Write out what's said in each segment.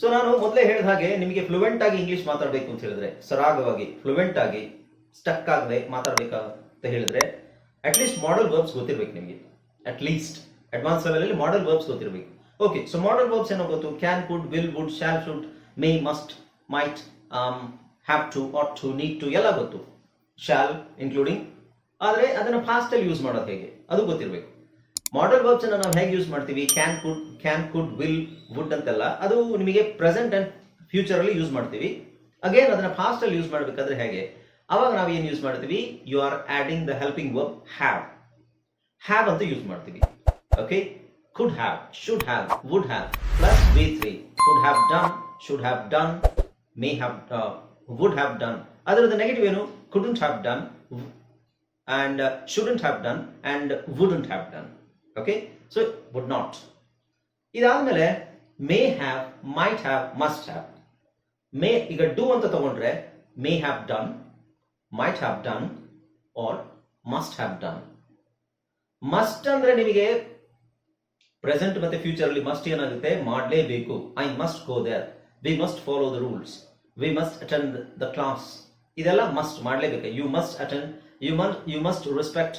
So ನಾನು ಮೊದಲೇ ಹೇಳಿದ ಹಾಗೆ ನಿಮಗೆ ಫ್ಲೂಯೆಂಟ್ ಆಗಿ ಇಂಗ್ಲಿಷ್ ಮಾತಾಡಬೇಕು ಅಂತ ಹೇಳಿದ್ರೆ, ಸರಾಗವಾಗಿ ಫ್ಲೂಯೆಂಟ್ ಆಗಿ ಸ್ಟಕ್ ಆಗದೆ ಮಾತಾಡಬೇಕಂತ ಹೇಳಿದ್ರೆ ಅಟ್ಲೀಸ್ಟ್ ಮಾಡಲ್ ವರ್ಬ್ಸ್ ಗೊತ್ತಿರ್ಬೇಕು ನಿಮಗೆ. ಅಟ್ ಲೀಸ್ಟ್ ಅಡ್ವಾನ್ಸ್ ಲೆವೆಲಲ್ಲಿ ಮಾಡಲ್ ವರ್ಬ್ಸ್ ಗೊತ್ತಿರಬೇಕು. ಓಕೆ ಸೊ ಮಾಡಲ್ ವರ್ಬ್ಸ್ ಏನೋ ಗೊತ್ತು? Can could will would shall should may must might have to ought to need to ಎಲ್ಲ ಗೊತ್ತು. ಶಾಲ್ ಇನ್ಕ್ಲೂಡಿಂಗ್ ಆದರೆ ಅದನ್ನು ಫಾಸ್ಟ್ ಅಲ್ಲಿ ಯೂಸ್ ಮಾಡೋದು ಹೇಗೆ? ಅದು ಗೊತ್ತಿರಬೇಕು. ಮಾಡಲ್ ವರ್ಬ್ಸ್ ಅನ್ನ ನಾವು ಹೇಗೆ ಯೂಸ್ ಮಾಡ್ತೀವಿ? Can could can could will would ಅಂತೆಲ್ಲ. ಅದು ನಿಮಗೆ ಪ್ರೆಸೆಂಟ್ ಅಂಡ್ ಫ್ಯೂಚರ್ ಅಲ್ಲಿ ಯೂಸ್ ಮಾಡ್ತೀವಿ. ಅಗೇನ್ ಅದನ್ನ ಫಾಸ್ಟ್ ಅಲ್ಲಿ ಯೂಸ್ ಮಾಡಬೇಕಾದ್ರೆ ಹೇಗೆ? ಅವಾಗ ನಾವು ಏನು ಯೂಸ್ ಮಾಡ್ತೀವಿ? You are adding the helping verb have have ಅಂತ ಯೂಸ್ ಮಾಡ್ತೀವಿ. Okay could have should have would have plus V three could have done should have done may have would have done ಅದರದ negative ಏನು? Couldn't have done uh, shouldn't have done and wouldn't have done so would not ಇದಾದ್ಮೇಲೆ may have might have must have may ಈಗ do ಅಂತ ತಗೊಂಡ್ರೆ may have done might have done or must have done must ಅಂದ್ರೆ ನಿಮಗೆ present ಮತ್ತೆ future ಅಲ್ಲಿ must ಏನಾಗುತ್ತೆ? ಮಾಡಲೇಬೇಕು. I must go there we must follow the rules we must attend the class ಇದೆಲ್ಲ ಮಸ್ಟ್ ಮಾಡಲೇಬೇಕು. You must attend you must respect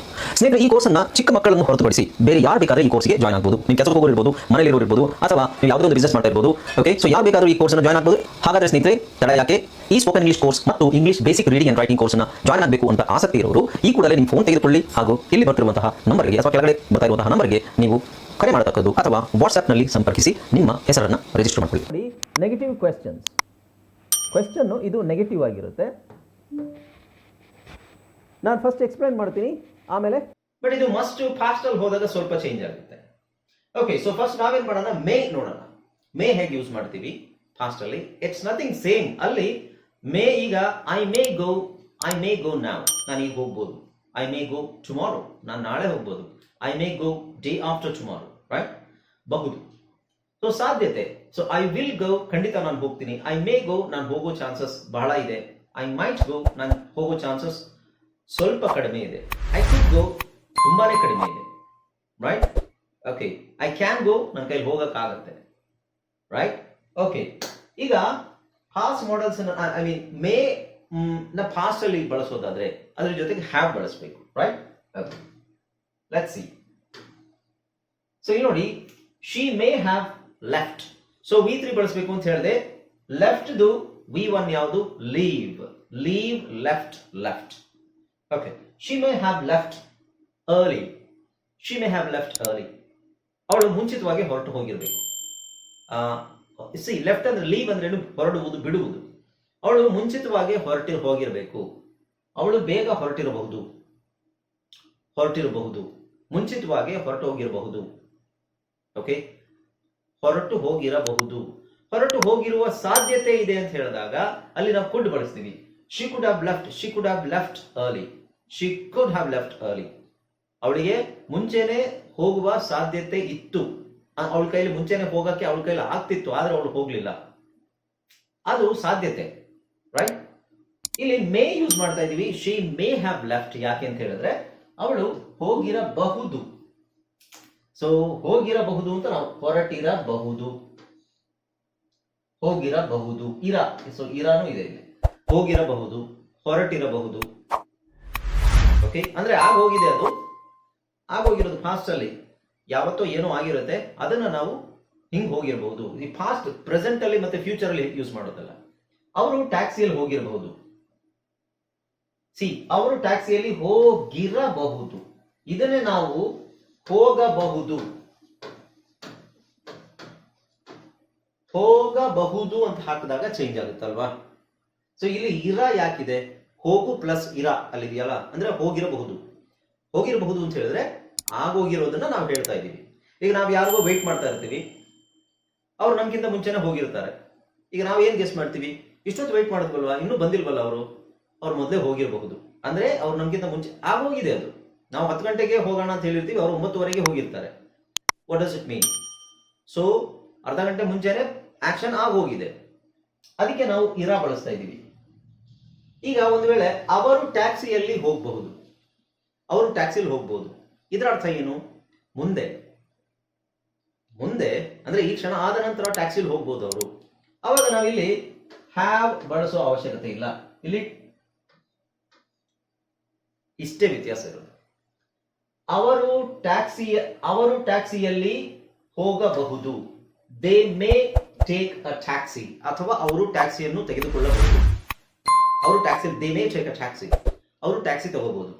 ಸ್ನೇಹಿತರೆ, ಈ ಕೋರ್ಸನ್ನ ಚಿಕ್ಕ ಮಕ್ಕಳನ್ನು ಹೊರತುಪಡಿಸಿ ಬೇರೆ ಯಾರು ಬೇಕಾದ್ರೆ ಈ ಕೋರ್ಸ್ಗೆ ಜಾಯ್ನ್ ಆಗ್ಬೋದು. ನೀವು ಕೆಲಸಕ್ಕೆ ಹೋಗಿರ್ಬೋದು ಮನೆಯಲ್ಲಿ ಇರ್ಬೋದು, ಅಥವಾ ನೀವು ಯಾವುದೋ ಒಂದು ಬಿಸ್ನೆಸ್ ಮಾಡ್ತಾ ಇರ್ಬೋದು ಓಕೆ ಸೊ ಯಾರು ಬೇಕಾದ್ರೂ ಈ ಕೋರ್ಸ್ನ ಜಾಯ್ನ್ ಆಗ್ಬೋದು. ಹಾಗಾದ್ರೆ ಸ್ನೇಹಿತರೆ ತಡ ಯಾಕೆ? ಈ ಸ್ಪೋಕನ್ ಇಂಗ್ಲಿಷ್ ಕೋರ್ಸ್ ಮತ್ತು English basic reading and writing ಕೋರ್ಸ್ನ ಜಾಯ್ನ್ ಆಗಬೇಕು ಅಂತ ಆಸಕ್ತಿ ಇರೋರು, ಈ ಕೂಡಲೇ ನಿಮ್ಮ ಫೋನ್ ತೆಗೆದುಕೊಳ್ಳಿ ಹಾಗೂ ಇಲ್ಲಿ ಬರ್ತಿರುವಂತಹ ನಂಬರ್ಗೆ ಅಥವಾ ಕೆಳಗಡೆ ಬರ್ತಾ ಇರುವಂತಹ ನಂಬರ್ಗೆ ನೀವು ಕರೆ ಮಾಡತಕ್ಕದ್ದು ಅಥವಾ ವಾಟ್ಸ್ಆ್ಯಪ್ನಲ್ಲಿ ಸಂಪರ್ಕಿಸಿ ನಿಮ್ಮ ಹೆಸರನ್ನು ರಿಜಿಸ್ಟರ್ ಮಾಡಿಕೊಳ್ಳಿ. ನೆಗೆಟಿವ್ ಕ್ವೆಶ್ಚನ್ಸ್ ಕ್ವೆಶನ್ನು ಇದು ನೆಗೆಟಿವ್ ಆಗಿರುತ್ತೆ. ನಾನು ಫಸ್ಟ್ ಎಕ್ಸ್ಪ್ಲೈನ್ ಮಾಡ್ತೀನಿ. ಆಮೇಲೆ? ಬಟ್ ಇದು ಮಸ್ಟ್ ಫಾಸ್ಟ್ ಅಲ್ಲಿ ಹೋದಾಗ ಸ್ವಲ್ಪ ಚೇಂಜ್ ಆಗುತ್ತೆ. ಓಕೆ ಸೊ ಫಸ್ಟ್ ನಾವೇನ್ ಮಾಡೋಣ? ಮೇ ನೋಡೋಣ. ಮೇ ಹೇಗೆ ಯೂಸ್ ಮಾಡ್ತೀವಿ? ಫಾಸ್ಟ್ ಅಲ್ಲಿ. ಇಟ್ಸ್ ನಥಿಂಗ್ ಸೇಮ್ ಅಲ್ಲಿ ಮೇ ಈಗ I may go I may go ನಾವ್ ನಾನು ಈಗ ಹೋಗ್ಬೋದು. ಐ ಮೇ ಗೋ ಟುಮಾರೋ ನಾನು ನಾಳೆ ಹೋಗ್ಬೋದು. I may go day after tomorrow right ಬಹುದು. ಸೊ ಸಾಧ್ಯತೆ. ಸೊ ಐ ವಿಲ್ ಗೋ ಖಂಡಿತ ನಾನು ಹೋಗ್ತೀನಿ. ಐ ಮೇ ಗೋ ನಾನು ಹೋಗೋ ಚಾನ್ಸಸ್ ಬಹಳ ಇದೆ. ಐ ಮೈಟ್ ಗೋ ನಾನು ಹೋಗೋ ಚಾನ್ಸಸ್ ಸ್ವಲ್ಪ ಕಡಿಮೆ ಇದೆ. ಐ ಕುಡ್ ಗೋ ತುಂಬಾನೇ ಕಡಿಮೆ ಇದೆ. Right okay I can go ನನ್ನ ಕೈಲಿ ಹೋಗಕ್ಕಾಗತ್ತೆ. ರೈಟ್ ಓಕೆ ಈಗ past modals I mean may ನ ಫಾಸ್ಟ್ ಅಲ್ಲಿ ಬಳಸೋದಾದ್ರೆ ಅದ್ರ ಜೊತೆಗೆ ಹ್ಯಾವ್ ಬಳಸಬೇಕು. Right okay let see so ಇಲ್ಲಿ ನೋಡಿ she may have left so V three ಬಳಸಬೇಕು ಅಂತ ಹೇಳಿದೆ ಲೆಫ್ಟ್ದು ವಿ ಒನ್ ಯಾವುದು? Leave leave left left okay She may have left early. She may have left early. ಅವಳು ಮುಂಚಿತವಾಗಿ ಹೊರಟು ಹೋಗಿರಬೇಕು. ಸಿ ಲೆಫ್ಟ್ ಅಂದ್ರೆ ಲೀವ್ ಅಂದ್ರೆ ಏನು? ಹೊರಡುವುದು, ಬಿಡುವುದು. ಅವಳು ಮುಂಚಿತವಾಗಿ ಹೊರಟಿ ಹೋಗಿರಬೇಕು. ಅವಳು ಬೇಗ ಹೊರಟಿರಬಹುದು. ಹೊರಟಿರಬಹುದು. ಮುಂಚಿತವಾಗಿ ಹೊರಟು ಹೋಗಿರಬಹುದು. ಓಕೆ ಹೊರಟು ಹೋಗಿರಬಹುದು. ಹೊರಟು ಹೋಗಿರುವ ಸಾಧ್ಯತೆ ಇದೆ ಅಂತ ಹೇಳಿದಾಗ ಅಲ್ಲಿ ನಾವು ಕುಡ್ ಬಳಸ್ತೀವಿ. She could have left she could have left early she could have left early ಅವಳಿಗೆ ಮುಂಚೆನೆ ಹೋಗುವ ಸಾಧ್ಯತೆ ಇತ್ತು. ಅವಳ ಕೈಲಿ ಮುಂಚೆನೆ ಹೋಗಕ್ಕೆ ಅವಳ ಕೈಲಿ ಆಗ್ತಿತ್ತು, ಆದ್ರೆ ಅವಳು ಹೋಗ್ಲಿಲ್ಲ. ಅದು ಸಾಧ್ಯತೆ ರೈಟ್ ಇಲ್ಲಿ ಮೇ ಯೂಸ್ ಮಾಡ್ತಾ ಇದೀವಿ ಶಿ ಮೇ ಹ್ಯಾವ್ ಲೆಫ್ಟ್ ಯಾಕೆ ಅಂತ ಹೇಳಿದ್ರೆ, ಅವಳು ಹೋಗಿರಬಹುದು. ಸೊ ಹೋಗಿರಬಹುದು ಅಂತ ನಾವು ಹೊರಟಿರಬಹುದು. ಹೋಗಿರಬಹುದು. ಇರ ಸೊ ಇರಾನು ಇದೆ ಇಲ್ಲಿ. ಹೋಗಿರಬಹುದು, ಹೊರಟಿರಬಹುದು. ಓಕೆ? ಅಂದ್ರೆ ಆಗ ಹೋಗಿದೆ ಅದು. ಆಗೋಗಿರೋದು ಫಾಸ್ಟ್ ಅಲ್ಲಿ. ಯಾವತ್ತೋ ಏನೋ ಆಗಿರುತ್ತೆ. ಅದನ್ನ ನಾವು ಹಿಂಗ್ ಹೋಗಿರಬಹುದು ಈ ಫಾಸ್ಟ್ ಪ್ರೆಸೆಂಟ್ ಅಲ್ಲಿ ಮತ್ತೆ ಫ್ಯೂಚರ್ ಅಲ್ಲಿ ಯೂಸ್ ಮಾಡೋದಲ್ಲ. ಅವರು ಟ್ಯಾಕ್ಸಿಯಲ್ಲಿ ಹೋಗಿರಬಹುದು ಸಿ ಅವರು ಟ್ಯಾಕ್ಸಿಯಲ್ಲಿ ಹೋಗಿರಬಹುದು. ಇದನ್ನೇ ನಾವು ಹೋಗಬಹುದು. ಹೋಗಬಹುದು ಅಂತ ಹಾಕಿದಾಗ ಚೇಂಜ್ ಆಗುತ್ತಲ್ವಾ? ಸೊ ಇಲ್ಲಿ ಇರ ಯಾಕಿದೆ? ಹೋಗು ಪ್ಲಸ್ ಇರ ಅಲ್ಲಿದೆಯಲ್ಲ? ಅಂದ್ರೆ ಹೋಗಿರಬಹುದು. ಹೋಗಿರಬಹುದು ಅಂತ ಹೇಳಿದ್ರೆ ಆಗೋಗಿರೋದನ್ನ ನಾವು ಹೇಳ್ತಾ ಇದ್ದೀವಿ. ಈಗ ನಾವು ಯಾರಿಗೋ ವೆಯ್ಟ್ ಮಾಡ್ತಾ ಇರ್ತೀವಿ. ಅವ್ರು ನಮ್ಗಿಂತ ಮುಂಚೆನೆ ಹೋಗಿರ್ತಾರೆ. ಈಗ ನಾವು ಏನ್ ಗೆಸ್ ಮಾಡ್ತೀವಿ? ಇಷ್ಟೊತ್ತು ವೆಯ್ಟ್ ಮಾಡಿದ್ವಲ್ವಾ? ಇನ್ನೂ ಬಂದಿಲ್ವಲ್ಲ ಅವರು? ಅವ್ರು ಮೊದಲೇ ಹೋಗಿರಬಹುದು. ಅಂದ್ರೆ ಅವ್ರು ನಮ್ಗಿಂತ ಮುಂಚೆ ಆಗೋಗಿದೆ ಅದು. ನಾವು ಹತ್ತು ಗಂಟೆಗೆ ಹೋಗೋಣ ಅಂತ ಹೇಳಿರ್ತೀವಿ, ಅವ್ರು ಒಂಬತ್ತುವರೆಗೆ ಹೋಗಿರ್ತಾರೆ. What does it mean so ಅರ್ಧ ಗಂಟೆ ಮುಂಚೆನೆ ಆಕ್ಷನ್ ಆಗೋಗಿದೆ ಅದಕ್ಕೆ ನಾವು ಇರಾ ಬಳಸ್ತಾ ಇದ್ದೀವಿ. ಈಗ ಒಂದು ವೇಳೆ ಅವರು ಟ್ಯಾಕ್ಸಿಯಲ್ಲಿ ಹೋಗಬಹುದು. ಅವರು ಟ್ಯಾಕ್ಸಿಯಲ್ಲಿ ಹೋಗಬಹುದು. ಇದರ ಅರ್ಥ ಏನು? ಮುಂದೆ. ಮುಂದೆ, ಅಂದ್ರೆ ಈ ಕ್ಷಣ ಆದ ನಂತರ ಟ್ಯಾಕ್ಸಿಯಲ್ಲಿ ಹೋಗ್ಬೋದು ಅವರು. ಅವಾಗ ನಾವಿಲ್ಲಿ ಹ್ಯಾವ್ ಬಳಸೋ ಅವಶ್ಯಕತೆ ಇಲ್ಲ. ಇಲ್ಲಿ ಇಷ್ಟೇ ವ್ಯತ್ಯಾಸ ಇರೋದು. ಅವರು ಟ್ಯಾಕ್ಸಿ, ಅವರು ಟ್ಯಾಕ್ಸಿಯಲ್ಲಿ ಹೋಗಬಹುದು. They may take a taxi ಅಥವಾ ಅವರು ಟ್ಯಾಕ್ಸಿಯನ್ನು ತೆಗೆದುಕೊಳ್ಳಬಹುದು. ಅವರು taxi they may take a taxi ಅವರು ಟ್ಯಾಕ್ಸಿ ತಗೋಬಹುದು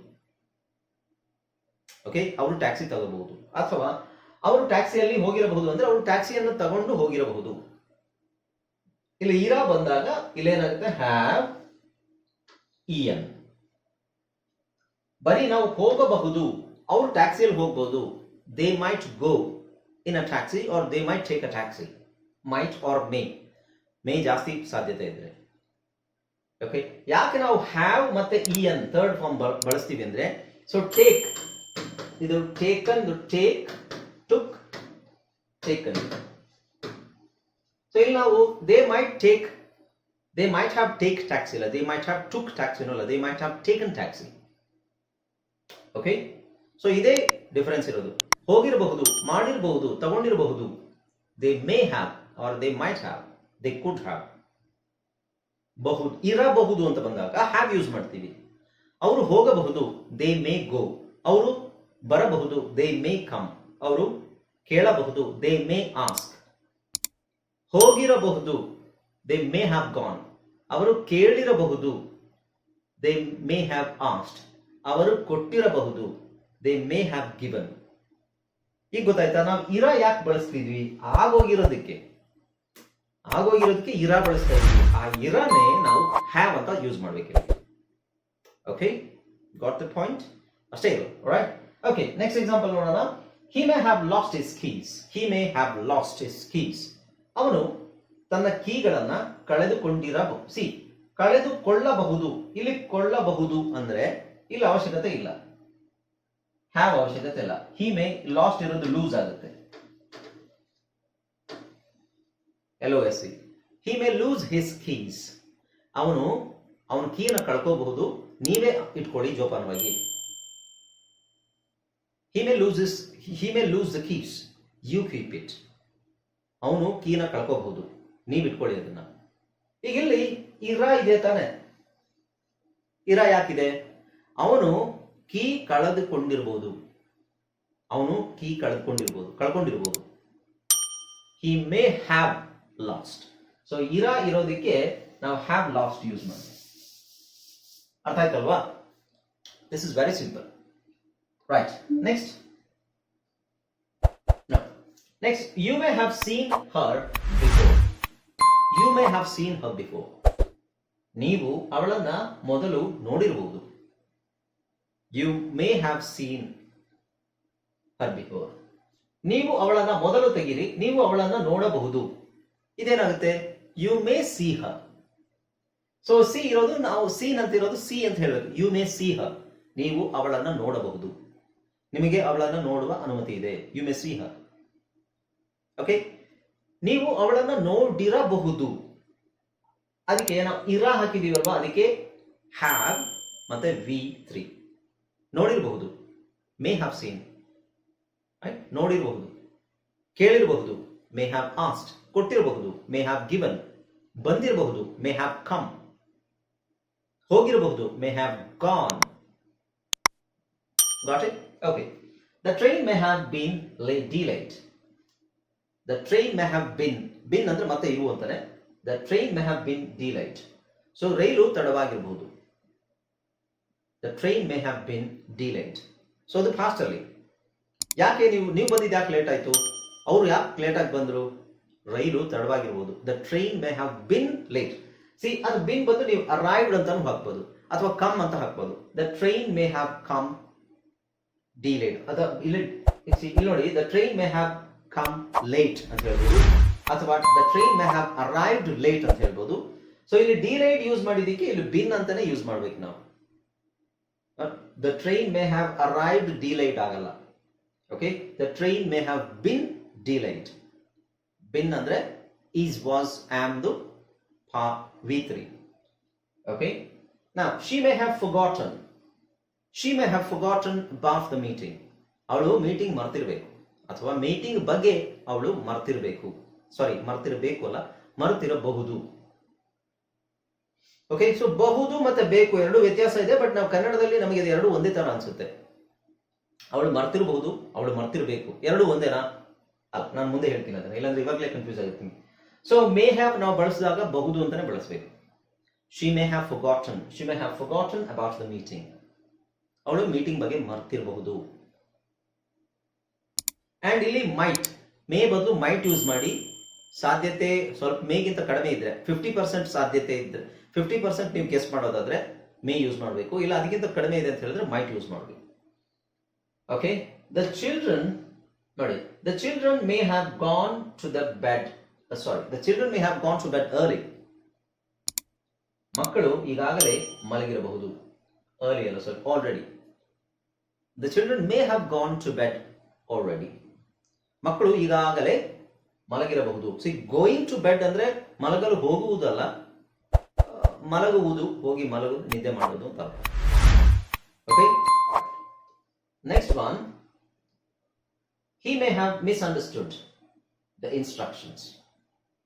ಓಕೆ ಅವರು ಟ್ಯಾಕ್ಸಿ ತಗೋಬಹುದು. ಅಥವಾ ಅವರು ಟ್ಯಾಕ್ಸಿಯಲ್ಲಿ ಹೋಗಿರಬಹುದು ಅಂದ್ರೆ ಅವರು ಟ್ಯಾಕ್ಸಿಯನ್ನು ತಗೊಂಡು ಹೋಗಿರಬಹುದು. ಇಲ್ಲಿ ಇರಾ ಬಂದಾಗ ಇಲ್ಲೇನಾಗುತ್ತೆ? ಹ್ಯಾವ್ ಇಎನ್ ಬರೀ ನಾವು ಹೋಗಬಹುದು. ಅವರು ಟ್ಯಾಕ್ಸಿಯಲ್ಲಿ ಹೋಗಬಹುದು they might go in a taxi or they might take a taxi might or may may ಜಾಸ್ತಿ ಸಾಧ್ಯತೆ ಇದ್ರೆ. ಓಕೆ ಯಾಕೆ ನಾವು ಹ್ಯಾವ್ ಮತ್ತೆ ಇ ಎನ್ ಥರ್ಡ್ ಫಾರ್ಮ್ ಬಳಸ್ತೀವಿ ಅಂದ್ರೆ ಸೊ ಟೇಕ್ ಇದು taken take took taken so ಇಲ್ಲಿ ನಾವು they might take they might have take taxi ಇಲ್ಲ. They might have took tax ಏನಲ್ಲ they might have taken taxi okay so ಇದೇ difference ಇರೋದು. ಹೋಗಿರಬಹುದು, ಮಾಡಿರಬಹುದು, ತಗೊಂಡಿರಬಹುದು. They may have or they might have they could have ಬಹುದು ಇರಬಹುದು ಅಂತ ಬಂದಾಗ ಹ್ಯಾವ್ ಯೂಸ್ ಮಾಡ್ತೀವಿ. ಅವರು ಹೋಗಬಹುದು ದೇ ಮೇ ಗೋ ಅವರು ಬರಬಹುದು ದೇ ಮೇ ಕಮ್ ಅವರು ಕೇಳಬಹುದು ದೇ ಮೇ ಆಸ್ಕ್ ಹೋಗಿರಬಹುದು ದೇ ಮೇ ಹ್ಯಾವ್ ಗಾನ್ ಅವರು ಕೇಳಿರಬಹುದು ದೇ ಮೇ ಹ್ಯಾವ್ ಆಸ್ಟ್ ಅವರು ಕೊಟ್ಟಿರಬಹುದು ದೇ ಮೇ ಹ್ಯಾವ್ ಗಿವನ್ ಈಗ ಗೊತ್ತಾಯ್ತಾ, ನಾವು ಇರ ಯಾಕೆ ಬಳಸ್ತಿದ್ವಿ? ಆಗೋಗಿರೋದಕ್ಕೆ. ಆಗೋಗಿರೋದಕ್ಕೆ ಇರ ಬಳಸ್ತಾ ಇದ್ವಿ ಆ ಇರನೇ ನಾವು ಹ್ಯಾವ್ ಅಂತ ಯೂಸ್ ಮಾಡಬೇಕು ಓಕೆ ಗಾಟ್ ದ ಪಾಯಿಂಟ್ ಅಷ್ಟೇ ಇದು. ರೈಟ್ ಓಕೆ ನೆಕ್ಸ್ಟ್ ಎಕ್ಸಾಂಪಲ್ ನೋಡೋಣ. He may have lost his keys he may have lost his keys ಅವನು ತನ್ನ ಕೀಗಳನ್ನು ಕಳೆದುಕೊಂಡಿರಬಹುದು. ಸಿ ಕಳೆದುಕೊಳ್ಳಬಹುದು. ಇಲ್ಲಿ ಕೊಳ್ಳಬಹುದು ಅಂದ್ರೆ ಇಲ್ಲಿ ಅವಶ್ಯಕತೆ ಇಲ್ಲ. ಹ್ಯಾವ್ ಅವಶ್ಯಕತೆ ಇಲ್ಲ. ಹಿ ಮೇ ಲಾಸ್ಟ್ ಇರೋದು ಲೂಸ್ ಆಗುತ್ತೆ. L S C he may lose his keys ಅವನು, ಅವನ ಕೀನ ಕಳ್ಕೋಬಹುದು. ನೀವೇ ಇಟ್ಕೊಳ್ಳಿ ಜೋಪಾನವಾಗಿ. He may lose his he may lose the keys you keep it ಅವನು ಕೀನ ಕಳ್ಕೋಬಹುದು. ನೀವು ಇಟ್ಕೊಳ್ಳಿ ಅದನ್ನ. ಈಗ ಇಲ್ಲಿ ಇರ ಇದೆ ತಾನೆ. ಇರ ಯಾಕಿದೆ? ಅವನು ಕೀ ಕಳೆದುಕೊಂಡಿರ್ಬೋದು. ಅವನು ಕೀ ಕಳೆದುಕೊಂಡಿರ್ಬೋದು, ಕಳ್ಕೊಂಡಿರ್ಬೋದು. He may have lost so ಇರ ಇರೋದಕ್ಕೆ ನಾವು ಹ್ಯಾವ್ ಲಾಸ್ಟ್ ಯೂಸ್ ಮಾಡಿ ಅರ್ಥ ಆಯ್ತಲ್ವಾ? This is very simple right next next you may have seen her before you may have seen her before ನೀವು ಅವಳನ್ನ ಮೊದಲು ನೋಡಿರಬಹುದು you may have seen her before ನೀವು ಅವಳನ್ನ ಮೊದಲು ತೆಗೀರಿ, ನೀವು ಅವಳನ್ನ ನೋಡಬಹುದು. ಇದೇನಾಗುತ್ತೆ? You may see her so see ಇರೋದು ನಾವು ಸೀನ್ ಅಂತ ಇರೋದು ಸಿ ಅಂತ ಹೇಳಬೇಕು. ಯು ಮೇ ಸಿ ಹ ನೀವು ಅವಳನ್ನ ನೋಡಬಹುದು. ನಿಮಗೆ ಅವಳನ್ನ ನೋಡುವ ಅನುಮತಿ ಇದೆ. You may see her okay ನೀವು ಅವಳನ್ನ ನೋಡಿರಬಹುದು. ಅದಕ್ಕೆ ನಾವು ಇರ ಹಾಕಿದೀವಲ್ವಾ? ಅದಕ್ಕೆ ಹ್ಯಾವ್ ಮತ್ತೆ ವಿ ತ್ರೀ ನೋಡಿರಬಹುದು. ಮೇ ಹ್ಯಾವ್ ಸೀನ್ ನೋಡಿರಬಹುದು. ಕೇಳಿರಬಹುದು. ಮೇ ಹ್ಯಾವ್ ಆಸ್ಟ್ ಕೊಟ್ಟಿರಬಹುದು ಮೇ ಹ್ಯಾವ್ ಗಿವನ್ ಬಂದಿರಬಹುದು may have come ಹೋಗಿರಬಹುದು may have gone got it okay the train may have been lay delayed the train may have been been ಅಂದ್ರೆ ಮತ್ತೆ ಇವು ಅಂತಾನೆ. The train may have been delayed so rail ತಡವಾಗಿರಬಹುದು. The train may have been delayed so ಅದು past ಅಲ್ಲಿ. ಯಾಕೆ ನೀವು ನೀವು ಬಂದಿದ್ದು ಯಾಕೆ ಲೇಟ್ ಆಯ್ತು? ಅವ್ರು ಯಾಕೆ ಲೇಟ್ ಆಗಿ ಬಂದ್ರು? ರೈಲು ತಡವಾಗಿರ್ಬೋದು. The train may have been late see ಅದು ಬಿನ್ ಬಂದು ನೀವು ಅರೈವ್ಡ್ ಅಂತಾನು ಹಾಕ್ಬೋದು. ಅಥವಾ ಕಮ್ ಅಂತ ಹಾಕ್ಬೋದು. The train may have come the late ಇಲ್ಲಿ ಇಲ್ಲಿ ನೋಡಿ the train may have come late ಅಂತ ಹೇಳ್ಬೋದು. ಅಥವಾ the train may have arrived late ಅಂತ ಹೇಳ್ಬೋದು. ಸೊ ಇಲ್ಲಿ ಡಿಲೇಡ್ ಯೂಸ್ ಮಾಡಿದ್ದಕ್ಕೆ ಇಲ್ಲಿ ಬಿನ್ ಅಂತಾನೆ ಯೂಸ್ ಮಾಡ್ಬೇಕು ನಾವು. The train may have arrived delayed ಆಗಲ್ಲ. Okay the train may have been delayed been ಅಂದ್ರೆ ಈಸ್, ವಾಸ್ ಆಮ್ದು ಪಾ, ವಿ ತ್ರೀ. ಓಕೆ ನಾ she may have forgotten she may have forgotten about the meeting ಅವಳು meeting ಮರ್ತಿರ್ಬೇಕು. ಅಥವಾ meeting ಬಗ್ಗೆ ಅವಳು ಮರ್ತಿರ್ಬೇಕು. ಸಾರಿ ಮರ್ತಿರಬೇಕು ಅಲ್ಲ, ಮರ್ತಿರಬಹುದು. ಓಕೆ ಸೊ ಬಹುದು ಮತ್ತೆ ಬೇಕು ಎರಡು ವ್ಯತ್ಯಾಸ ಇದೆ ಬಟ್ ನಾವು ಕನ್ನಡದಲ್ಲಿ ನಮಗೆ ಎರಡು ಒಂದೇ ತರ ಅನ್ಸುತ್ತೆ. ಅವಳು ಮರ್ತಿರಬಹುದು, ಅವಳು ಮರ್ತಿರ್ಬೇಕು. ಎರಡು ಒಂದೇನಾ? ಅಲ್ಲ ನಾನು ಮುಂದೆ ಹೇಳ್ತೀನಿ ಅದನ್ನ. ಇಲ್ಲಾಂದ್ರೆ ಇವಾಗಲೇ ಕನ್ಫ್ಯೂಸ್ ಆಗಿರ್ತೀನಿ ಸೊ ಮೇ ಹ್ಯಾವ್ ನಾವು ಬಳಸಿದಾಗ ಬಹುದು ಅಂತಾನೆ ಬಳಸಬೇಕು. She may have forgotten she may have forgotten about the meeting ಅವಳು ಮೀಟಿಂಗ್ ಬಗ್ಗೆ ಮರ್ತಿರಬಹುದು. ಅಂಡ್ ಇಲ್ಲಿ ಮೈಟ್ ಮೇ ಬದಲು ಮೈಟ್ ಯೂಸ್ ಮಾಡಿ ಸಾಧ್ಯತೆ ಸ್ವಲ್ಪ ಮೇಗಿಂತ ಕಡಿಮೆ ಇದ್ರೆ ಫಿಫ್ಟಿ ಪರ್ಸೆಂಟ್ ಸಾಧ್ಯತೆ ಇದ್ರೆ ಫಿಫ್ಟಿ ಪರ್ಸೆಂಟ್ ನೀವು ಗೆಸ್ ಮಾಡೋದಾದ್ರೆ ಮೇ ಯೂಸ್ ಮಾಡಬೇಕು. ಇಲ್ಲ, ಅದಕ್ಕಿಂತ ಕಡಿಮೆ ಇದೆ ಅಂತ ಹೇಳಿದ್ರೆ ಮೈಟ್ ಯೂಸ್ ಮಾಡಬೇಕು. ಓಕೆ ದ ಚಿಲ್ಡ್ರನ್ ನೋಡಿ the children may have gone to the bed sorry the children may have gone to bed early ಮಕ್ಕಳು ಈಗಾಗಲೇ ಮಲಗಿರಬಹುದು. ಅರ್ಲಿ ಅಲ್ಲ sir already the children may have gone to bed already ಮಕ್ಕಳು ಈಗಾಗಲೇ ಮಲಗಿರಬಹುದು. See going to bed ಅಂದ್ರೆ ಮಲಗಲು ಹೋಗುವುದಲ್ಲ ಮಲಗುವುದು, ಹೋಗಿ ಮಲಗು ನಿದ್ದೆ ಮಾಡುವುದು ಅಂತ okay next one he may have misunderstood the instructions.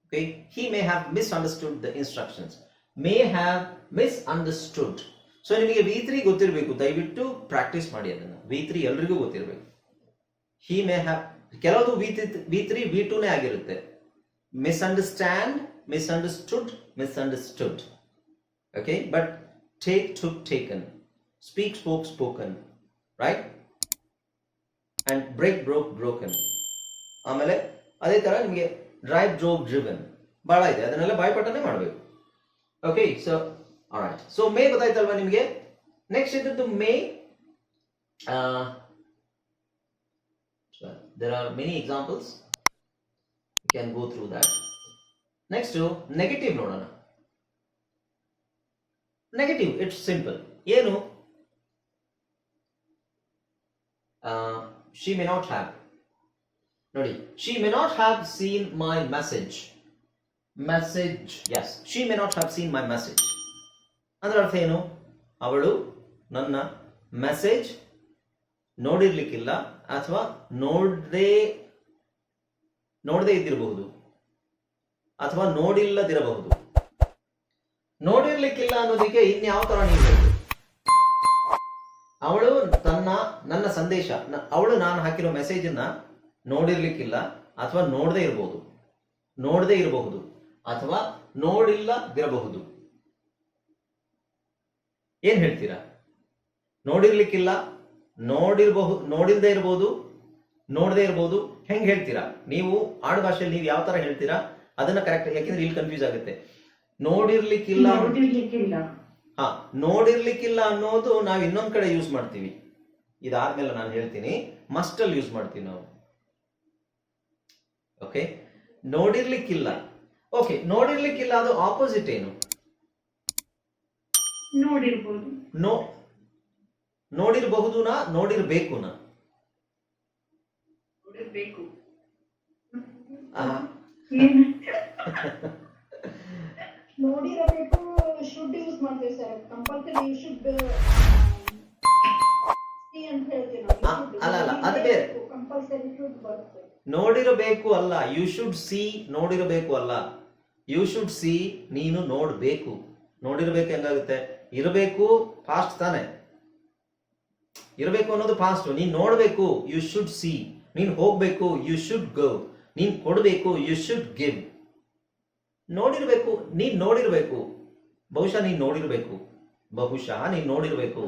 Okay, he may have misunderstood the instructions. May have misunderstood. So ನಿಮಗೆ ವಿ ತ್ರೀ ಗೊತ್ತಿರಬೇಕು. ದಯವಿಟ್ಟು ಪ್ರಾಕ್ಟೀಸ್ ಮಾಡಿ ಅದನ್ನು. ವಿ ತ್ರೀ ಎಲ್ರಿಗೂ ಗೊತ್ತಿರಬೇಕು. He may have ಕೆಲವುದು V three V three V ಟೂನೇ ಆಗಿರುತ್ತೆ. Misunderstand misunderstood misunderstood okay but take took taken speak spoke spoken right and break broke broken ಆಮೇಲೆ ಅದೇ ತರ ನಿಮಗೆ ಡ್ರೈವ್ ಡ್ರೋವ್ ಡ್ರಿವನ್ ಭಾಳ ಇದೆ. ಅದನ್ನೆಲ್ಲ ಬಾಯ್ಪಾಠನೇ ಮಾಡಬೇಕು. Okay so right so may ಗೊತ್ತಾಯ್ತಲ್ವಾ ನಿಮಗೆ? ನೆಕ್ಸ್ಟ್ ಇದ್ದದ್ದು may there are many examples can go through that next negative ನೋಡೋಣ. ನೆಗೆಟಿವ್ ಇಟ್ಸ್ ಸಿಂಪಲ್ ಏನು? ಶಿ ಮೆ ನಾಟ್ ಹ್ಯಾವ್ ನೋಡಿ she may not have seen my message message yes she may not have seen my message ಅದರ ಅರ್ಥ ಏನು ಅವಳು ನನ್ನ message ನೋಡಿರ್ಲಿಕ್ಕಿಲ್ಲ ಅಥವಾ ನೋಡದೆ, ನೋಡದೇ ಇದ್ದಿರಬಹುದು. ಅಥವಾ ನೋಡಿಲ್ಲದಿರಬಹುದು. ನೋಡಿರ್ಲಿಕ್ಕಿಲ್ಲ ಅನ್ನೋದಕ್ಕೆ ಇನ್ಯಾವ ತರ ನೀವು? ಅವಳು ತನ್ನ ನನ್ನ ಸಂದೇಶ ಅವಳು ನಾನು ಹಾಕಿರೋ ಮೆಸೇಜ್ ಅನ್ನ ನೋಡಿರ್ಲಿಕ್ಕಿಲ್ಲ ಅಥವಾ ನೋಡದೇ ಇರಬಹುದು ನೋಡದೇ ಇರಬಹುದು ಅಥವಾ ನೋಡಿಲ್ಲದಿರಬಹುದು ಏನ್ ಹೇಳ್ತೀರಾ? ನೋಡಿರ್ಲಿಕ್ಕಿಲ್ಲ ನೋಡಿರ್ಬಹುದು ನೋಡಿಲ್ದೇ ಇರಬಹುದು ನೋಡದೇ ಇರಬಹುದು ಹೆಂಗ್ ಹೇಳ್ತೀರಾ? ನೀವು ಆಡು ಭಾಷೆಯಲ್ಲಿ ನೀವು ಯಾವ ತರ ಹೇಳ್ತೀರಾ? ಅದನ್ನ ಕರೆಕ್ಟ್ ಯಾಕೆಂದ್ರೆ ಇಲ್ಲಿ ಕನ್ಫ್ಯೂಸ್ ಆಗುತ್ತೆ. ನೋಡಿರ್ಲಿಕ್ಕಿಲ್ಲ ಹಾ ನೋಡಿರ್ಲಿಕ್ಕಿಲ್ಲ ಅನ್ನೋದು ನಾವು ಇನ್ನೊಂದ್ ಕಡೆ ಯೂಸ್ ಮಾಡ್ತೀವಿ. ಇದಾದ್ಮೇಲೆ ನಾನು ಹೇಳ್ತೀನಿ ಮಸ್ಟ್ ಅಲ್ಲಿ ಯೂಸ್ ಮಾಡ್ತೀವಿ ನಾವು. ಓಕೆ ನೋಡಿರ್ಲಿಕ್ಕಿಲ್ಲ. ಓಕೆ ನೋಡಿರ್ಲಿಕ್ಕಿಲ್ಲ ಅದು ಆಪೋಸಿಟ್ ಏನು? ನೋಡಿರ್ಬೋದು. ನೋ ನೋಡಿರಬಹುದುನಾ ನೋಡಿರ್ಬೇಕುನಾ? ನೋಡಿರ್ಬೇಕು. ಆ, ಏನು? ನೋಡಿರಬೇಕು ಶುಡ್ ಯೂಸ್ ಮಾಡ್ತೀವಿ ಸರ್. ಕಂಪಲ್ಸರಿ ಯು ಶುಡ್ ಅಲ್ಲ, ಅಲ್ಲ, ಅದು ಬೇರೆ. ನೋಡಿರಬೇಕು ಅಲ್ಲ ಯು ಶುಡ್ ಸಿ ನೋಡಿರಬೇಕು ಅಲ್ಲ. ಯು ಶುಡ್ ಸಿ ನೀನು ನೋಡ್ಬೇಕು. ನೋಡಿರಬೇಕು ಹೆಂಗಾಗುತ್ತೆ? ಇರಬೇಕು ಫಾಸ್ಟ್ ತಾನೆ. ಇರಬೇಕು ಅನ್ನೋದು ಫಾಸ್ಟ್ ನೀನ್ ನೋಡ್ಬೇಕು ಯು ಶುಡ್ ಸಿ ನೀನ್ ಹೋಗ್ಬೇಕು ಯು ಶುಡ್ ಗೋ ನೀನ್ ಕೊಡ್ಬೇಕು ಯು ಶುಡ್ ಗಿವ್ ನೋಡಿರ್ಬೇಕು ನೀನ್ ನೋಡಿರ್ಬೇಕು. ಬಹುಶಃ ನೀನ್ ನೋಡಿರ್ಬೇಕು. ಬಹುಶಃ ನೀನ್ ನೋಡಿರ್ಬೇಕು.